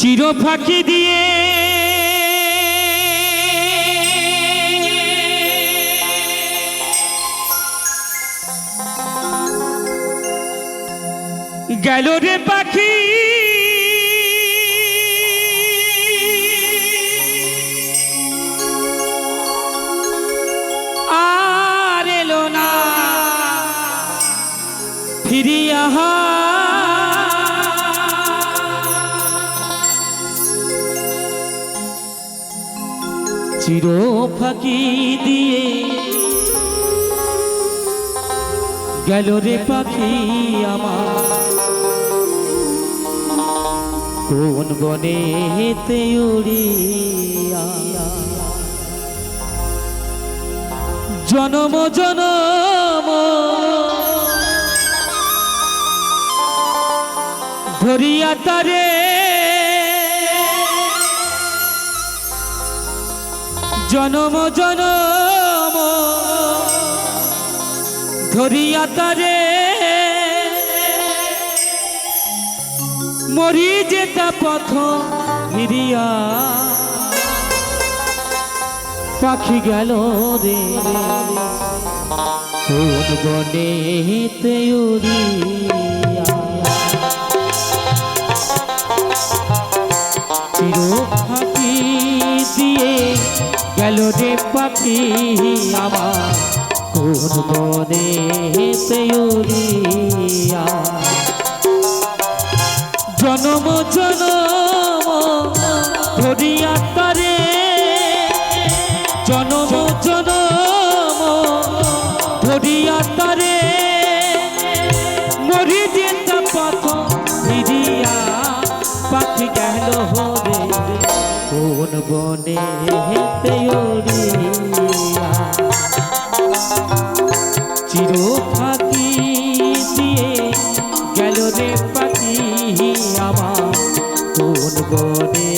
চির ফাঁকি দিয়ে গেল রে পাখি। চির ফাঁকি দিয়ে গেল রে পাখি আমার। কোন বনে হেতে উড়িয়া জনম জনম। ধরিয়া তারে জনম জনম। ধরিয়া তারে মরি যেতা পথ ফিরিয়া। পাখি গেল রে। কোন বনে হেতে রে পাখি আমার, কোন বনে উড়িয়া। জনম জনম, ধরিয়া তারে। জনম জনম, ধরিয়া তারে। মরি যেত পথ ফিরিয়া, পাখি গেল হরে কোন বনে উড়িয়া চির ফাঁকি দিয়ে গেল রে পাখি আমার কোন বনে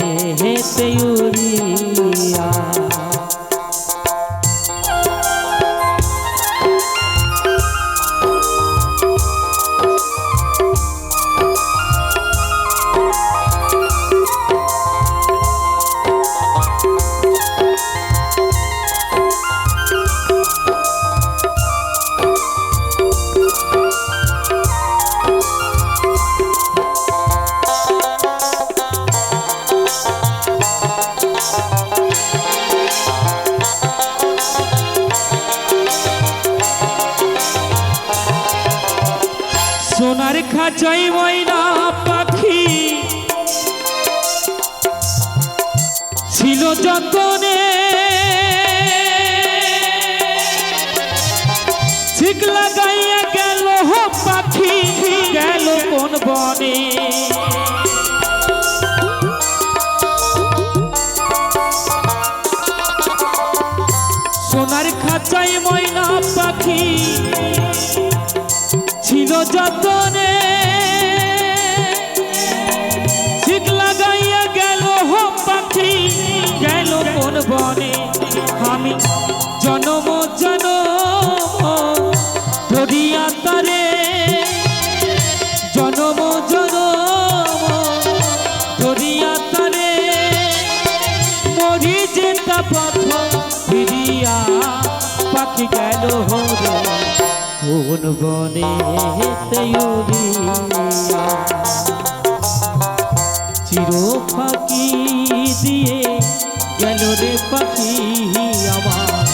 সোনার খাঁচাই ময়না পাখি। ছিল যতনে। ঠিক লাগাইয়া গেল পাখি, গেল কোন বনে। সোনার খাঁচাই ময়না পাখি পাখি গেল হরে, কোন বনে চির ফাঁকি দিয়ে গেল রে পাখি আমার,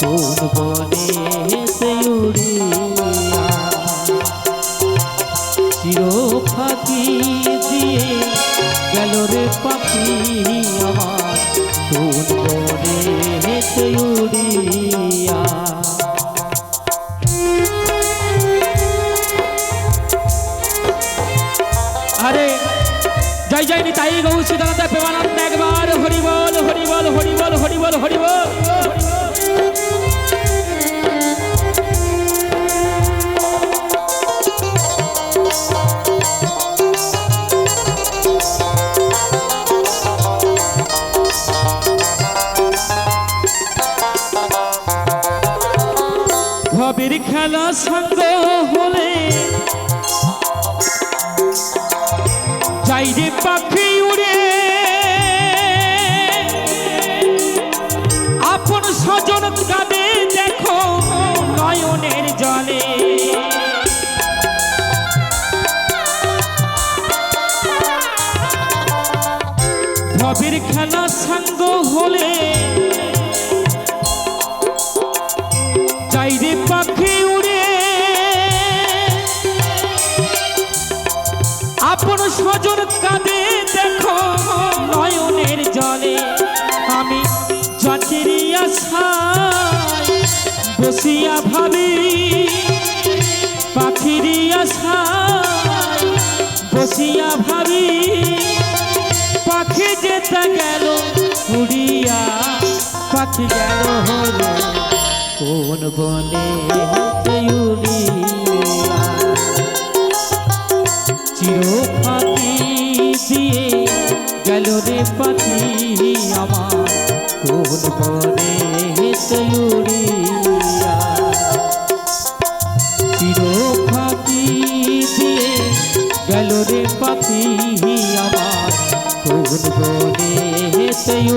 কোন বনে চির ফাঁকি দিয়ে গেল রে পাখি প্রেমানন্দ একবার, হরি বল হরি বল হরি বল হরি বল হরি বল। ভবের সঙ্গ হলে পাখি ভবের খেলা সাঙ্গ হলে। চাইরে পাখি উড়ে। আপন স্বজন কাঁদে, দেখো নয়নের জলে। আমি জাতির আশায় বসিয়া ভাবি, পাখির আশায় বসিয়া ভাবি। পাখি যেতে গেল উড়িয়া পাখি গেল হলো কোন বনে উড়িয়া। চির ফাঁকি দিয়ে গেল রে পাখি আমার, কোন বনে উড়িয়া।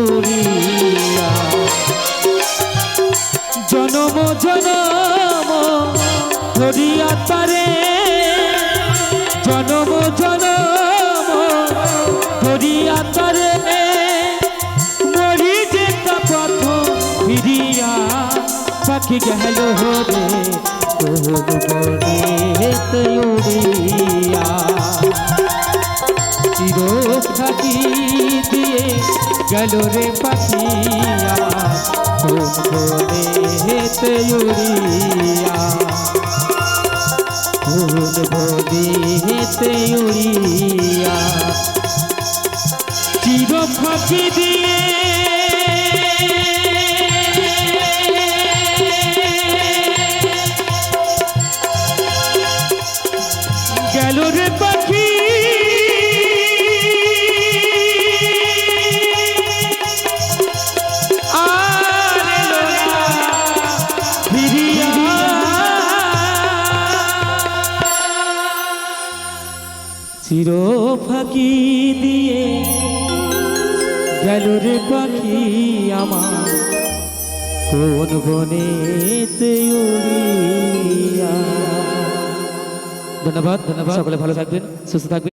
উড়িয়া জনম জনম, ধরিয়া তারে। জনম জনম, ধরিয়া তারে। মরি যেতা পথ ফিরিয়া, পাখি গেল হরে কোন বনে চির থাকি দিয়ে গেল রে পাখি আমার বনে তৈরিয়া কোন বনে উড়িয়া। চির ফাঁকি দিয়ে ফাঁকি দিয়ে গেল রে পাখি আমার। কোন বনে উড়িয়া। ধন্যবাদ ধন্যবাদ। সকলে ভালো থাকবেন, সুস্থ থাকবেন।